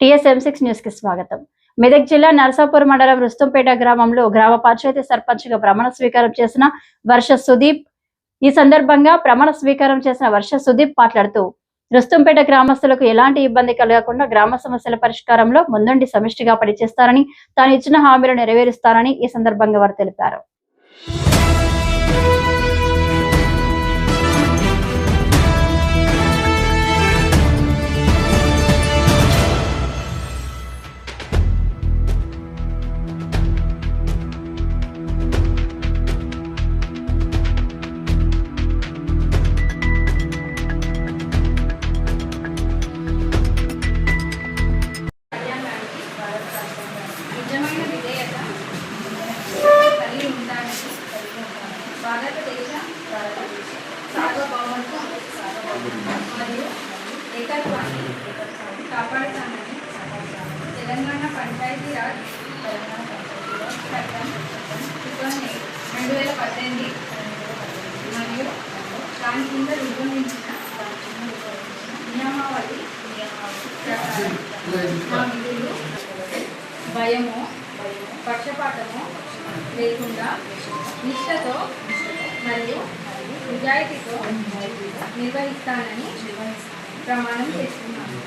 TSM six న్యూస్కి స్వాగతం. మెదక్ జిల్లా నరసాపూర్ మండలం రుస్తుంపేట గ్రామంలో గ్రామ పంచాయతీ సర్పంచ్గా ప్రమాణ స్వీకారం చేసిన వర్ష సుదీప్ ఈ సందర్భంగా ప్రమాణ స్వీకారం చేసిన వర్ష సుదీప్ మాట్లాడుతూ రుస్తుంపేట గ్రామస్తులకు ఎలాంటి ఇబ్బంది కలగకుండా గ్రామ సమస్యల పరిష్కారంలో ముందుండి సమిష్టిగా పనిచేస్తారని తాను ఇచ్చిన హామీలు నెరవేరుస్తారని ఈ సందర్భంగా వారు తెలిపారు. నిజమైన విధేయత కలిగి ఉండాలని భారతదేశ సార్వభౌమత్వం మరియు ఏకత్వాన్ని కాపాడుతానని తెలంగాణ పంచాయతీరాజ్ చట్టం రెండు వేల పద్దెనిమిది మరియు దాని కింద రూపొందించిన నియమావళి ప్రకారం నా విధులు భయము పక్షపాతము లేకుండా నిష్ఠతో మరియు నిజాయితీతో నిర్వహిస్తానని ప్రమాణం చేస్తున్నాను.